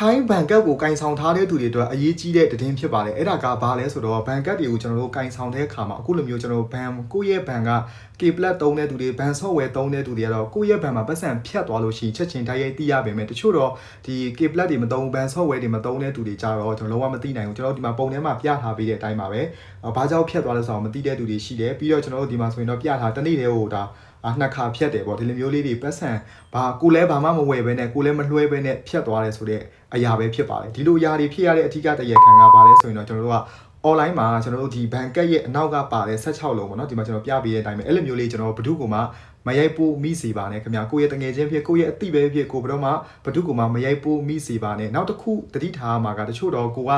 ထိုင်းဘန်ကတ်ကိုကင်ဆောင်ထားတဲ့သူတွေအတွက်အရေးကြီးတဲ့သတင်းဖြစ်ပါတယ်အဲ့ဒါကဘာလဲဆိုတော့ဘန်ကတ်တွေကိုကျွန်တော်တို့ကင်ဆောင်တဲ့အခါမှာအခုလိုမျိုးကျွန်တော်တို့ဘန်ကိုယ့်ရဲ့ဘန်က K plat သုံးတဲ့သူတွေဘန် software သုံးတဲ့သူတွေကတော့ကိုယ့်ရဲ့ဘန်မှာပတ်စံဖြတ်သွားလို့ရှိရင်ချက်ချင်းတိုက်ရိုက်သိရပါမယ်တချို့တော့ဒီ K plat တွေမသုံးဘန် software တွေမသုံးတဲ့သူတွေကြတော့ကျွန်တော်လုံးဝမသိနိုင်ဘူးကျွန်တော်တို့ဒီမှာပုံထဲမှာပြထားပေးတဲ့အတိုင်းပါပဲဘာကြောင့်ဖြတ်သွားလဲဆိုတော့မသိတဲ့သူတွေရှိတယ်ပြီးတော့ကျွန်တော်တို့ဒီမှာဆိုရင်တော့ပြထားတနေ့တည်းဟိုဒါအာနှစ်ခါဖြတ်တယ်ပေါ့ဒီလိုမျိုးလေးတွေပတ်စံဘာကိုလဲဘာမှမဝယ်ဘဲနဲ့ကိုလဲမလွှဲဘဲနဲ့ဖြတ်သွားတယ်ဆိုတဲ့အရာပဲဖြစ်ပါတယ်ဒီလိုအရာတွေဖြစ်ရတဲ့အထူးတရခံကဘာလဲဆိုရင်တော့ကျွန်တော်တို့က online မှာကျွန်တော်တို့ဒီဘန်ကက်ရဲ့အနောက်ကပါတဲ့16လုံးပေါ့နော်ဒီမှာကျွန်တော်ပြပေးတဲ့အတိုင်းပဲအဲ့လိုမျိုးလေးကျွန်တော်ဘဒုကမှမရိုက်ပို့မိစေပါနဲ့ခင်ဗျာကိုယ့်ရဲ့တငယ်ချင်းဖြစ်ကိုယ့်ရဲ့အတိပဲဖြစ်ကိုဘယ်တော့မှဘဒုကမှမရိုက်ပို့မိစေပါနဲ့နောက်တစ်ခုတတိထားမှာကတချို့တော့ကိုက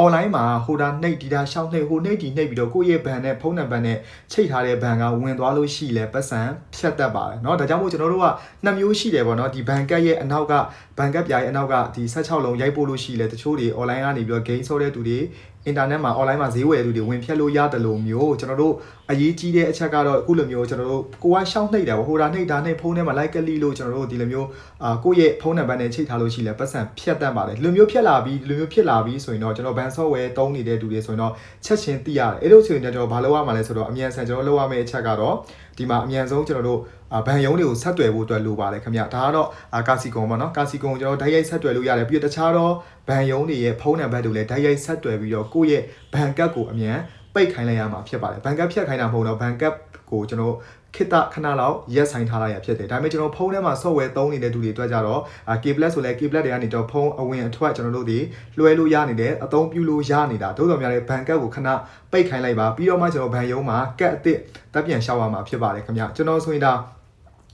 online မှာဟိုတာနှိပ်ဒီတာရှောင်းနှိပ်ဟိုနှိပ်ဒီနှိပ်ပြီးတော့ကိုယ့်ရဲ့ဘန်နဲ့ဖုန်းနံပါတ်နဲ့ချိတ်ထားတဲ့ဘန်ကဝင်သွားလို့ရှိလဲပတ်စံဖြတ်တတ်ပါတယ်เนาะဒါကြောင့်မို့ကျွန်တော်တို့ကနှစ်မျိုးရှိတယ်ပေါ့နော်ဒီဘန်ကက်ရဲ့အနောက်ကဘန်ကက်ပြားရဲ့အနောက်ကဒီ16လုံးရိုက်ပို့လို့ရှိလဲတချို့တွေ online ကနေပြီးတော့ game ဆောတဲ့သူတွေ အင်တာနက်မှာ online မှာဈေးဝယ်သူတွေဝင်ဖြတ်လို့ရတယ်လို့မျိုးကျွန်တော်တို့အရေးကြီးတဲ့အချက်ကတော့အခုလိုမျိုးကျွန်တော်တို့ကိုကရှောင်းနှိပ်တ ယ်ဟိုတာနှိပ်တာနှိပ်ဖုန်းထဲမှာ like ကလီလို့ကျွန်တော်တို့ဒီလိုမျိုးအာကိုယ့်ရဲ့ဖုန်းနံပါတ်နဲ့ချိတ်ထားလို့ရှိလဲပတ်စံဖြတ်တတ်ပါတယ်ဒီလိုမျိုးဖြတ်လာပြီးဒီလိုမျိုးဖြစ်လာပြီးဆိုရင်တော့ကျွန်တော် ban software သုံးနေတဲ့သူတွေဆိုရင်တော့ချက်ချင်းသိရတယ်အဲ့လိုဆိုရင်တော့ကျွန်တော်ဘာလုပ်ရမှာလဲဆိုတော့အမြန်ဆန်ကျွန်တော်လုပ်ရမယ့်အချက်ကတော့ဒီမှာအမြန်ဆုံးကျွန်တော်တို့ဘန်ယုံတွေကိုဆက်သွယ်ဖို့အတွက်လိုပါတယ်ခင်ဗျဒါကတော့ကာစီကွန်ပေါ့နော်ကာစီကွန်ကိုကျွန်တော်ဓာတ်ရိုက်ဆက်သွယ်လို့ရတယ်ပြီးတော့တခြားတော့ဘန်ယုံတွေရဲ့ဖုန်းနံပါတ်တွေလည်းဓာတ်ရိုက်ဆက်သွယ်ပြီးတော့ကိုယ့်ရဲ့ဘန်ကတ်ကိုအမြန် ပိတ်ခိုင်းလိုက်ရမှာဖြစ်ပါတယ်ဘန်ကတ်ဖြတ်ခိုင်းတာမဟုတ်တော့ဘန်ကတ်ကိုကျွန်တော်ခိတခဏလောက်ရက်ဆိုင်ထားလိုက်ရဖြစ်တယ်ဒါပေမဲ့ကျွန်တော်ဖုန်းထဲမှာ software သုံးနေတဲ့သူတွေအတွက်ကြတော့ K+ ဆိုလဲ K+ တွေကနေတော့ဖုန်းအဝင်အထွက်ကျွန်တော်တို့တွေလွှဲလို့ရနေတယ်အသုံးပြုလို့ရနေတာတိုးတော်များတဲ့ဘန်ကတ်ကိုခဏပိတ်ခိုင်းလိုက်ပါပြီးတော့မှကျွန်တော်ဘန်ယုံမှာကတ်အစ်စ်တက်ပြန်ရှောက်ရမှာဖြစ်ပါတယ်ခင်ဗျကျွန်တော်ဆိုရင်ဒါ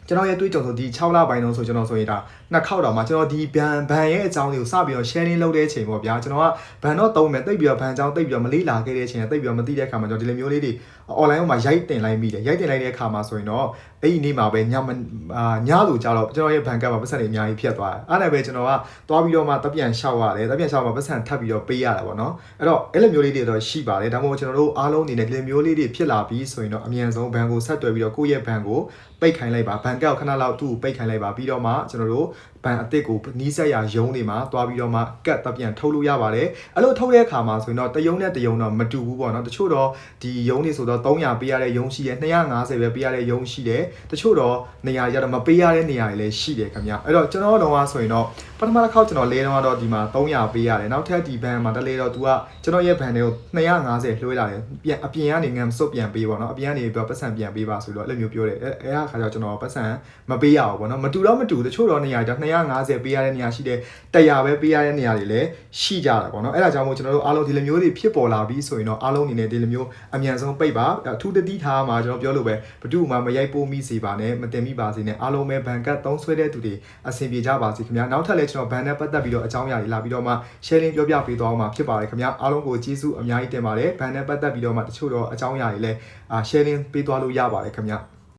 ကျွန်တော်ရဲ့တွေးကြုံဆိုဒီ6လပိုင်းလုံးဆိုကျွန်တော်ဆိုရင်ဒါနှစ်ခေါက်တောင်မှကျွန်တော်ဒီဘန်ဘန်ရဲ့အကြောင်းလေးကိုစပြီးတော့ sharing လုပ်တဲ့အချိန်ပေါ့ဗျာကျွန်တော်ကဘန်တော့သုံးမယ်တိတ်ပြီးတော့ဘန်အကြောင်းတိတ်ပြီးတော့မလေးလာခဲ့တဲ့အချိန်နဲ့တိတ်ပြီးတော့မသိတဲ့အခါမှာကျွန်တော်ဒီလိုမျိုးလေးတွေ online မှာရိုက်တင်လိုက်မိတယ်ရိုက်တင်လိုက်တဲ့အခါမှာဆိုရင်တော့အဲ့ဒီနေ့မှာပဲညမအာညလို့ကြာတော့ကျွန်တော်ရဲ့ဘန်ကတ်မှာပတ်စံတွေအများကြီးဖြတ်သွားတယ်အဲ့ဒါပဲကျွန်တော်ကသွားပြီးတော့မှတက်ပြန်လျှောက်ရတယ်တက်ပြန်လျှောက်မှာပတ်စံထပ်ပြီးတော့ပေးရတာပေါ့နော်အဲ့တော့အဲ့လိုမျိုးလေးတွေတော့ရှိပါတယ်ဒါမှမဟုတ်ကျွန်တော်တို့အားလုံးအနေနဲ့ဒီလိုမျိုးလေးတွေဖြစ်လာပြီးဆိုရင်တော့အမြန်ဆုံးဘန်ကိုဆက်သွယ်ပြီးတော့ကိုယ့်ရဲ့ဘန်ကိုပိတ်ခိုင်းလိုက်ပါဘန်ကတ်ကိုခဏလောက်သူ့ကိုပိတ်ခိုင်းလိုက်ပါပြီးတော့မှကျွန်တော်တို့ဘန်အစ်စ်ကိုနီးစက်ရယုံနေမှာသွားပြီးတော့မှကတ်တက်ပြန်ထုတ်လို့ရပါတယ်အဲ့လိုထုတ်တဲ့အခါမှာဆိုရင်တော့တယုံနဲ့တယုံတော့မတူဘူးပေါ့နော်တချို့တော့ဒီယုံနေဆိုတော့300ပေးရတဲ့ယုံရှိတယ်250ပဲပေးရတဲ့ယုံရှိတယ်တချို့တော့နေရာတွေကြတော့မပေးရတဲ့နေရာတွေလည်းရှိတယ်ခင်ဗျအဲ့တော့ကျွန်တော်တို့ကဆိုရင်တော့ပထမတစ်ခေါက်ကျွန်တော်လဲတော့ဒီမှာ300ပေးရတယ်နောက်ထပ်ဒီဘန်မှာတလဲတော့ तू ကကျွန်တော်ရဲ့ဘန်တွေကို250လွှဲလာတယ်ပြန်အပြင်ကနေငံစုပ်ပြန်ပေးပေါ့နော်အပြင်ကနေပြီးပတ်စံပြန်ပေးပါဆိုတော့အဲ့လိုမျိုးပြောတယ်အဲအဲ့ဒါခါကျတော့ကျွန်တော်ပတ်စံမပေးရဘူးပေါ့နော်မတူတော့မတူတချို့တော့နေရာကြ250ပေးရတဲ့နေရာရှိတယ်100ပဲပေးရတဲ့နေရာတွေလည်းရှိကြတာပေါ့နော်အဲ့ဒါကြောင့်မို့ကျွန်တော်တို့အားလုံးဒီလိုမျိုးတွေဖြစ်ပေါ်လာပြီးဆိုရင်တော့အားလုံးအနေနဲ့ဒီလိုမျိုးအမြန်ဆုံးပိတ်ပါအထူးတတိထားမှာကျွန်တော်ပြောလို့ပဲဘဒုမှမရိုက်ပိုးမိစေပါနဲ့မတင်မိပါစေနဲ့အားလုံးပဲဘန်ကတ်သုံးဆွဲတဲ့သူတွေအဆင်ပြေကြပါစေခင်ဗျာနောက်ထပ်လည်းကျွန်တော်ဘန်နဲ့ပတ်သက်ပြီးတော့အကြောင်းအရာတွေလာပြီးတော့မှ sharing ပြောပြပေးသွားအောင်မှာဖြစ်ပါတယ်ခင်ဗျာအားလုံးကိုကျေးဇူးအများကြီးတင်ပါတယ်ဘန်နဲ့ပတ်သက်ပြီးတော့မှတချို့တော့အကြောင်းအရာတွေလည်း sharing ပေးသွားလို့ရပါတယ်ခင်ဗျာ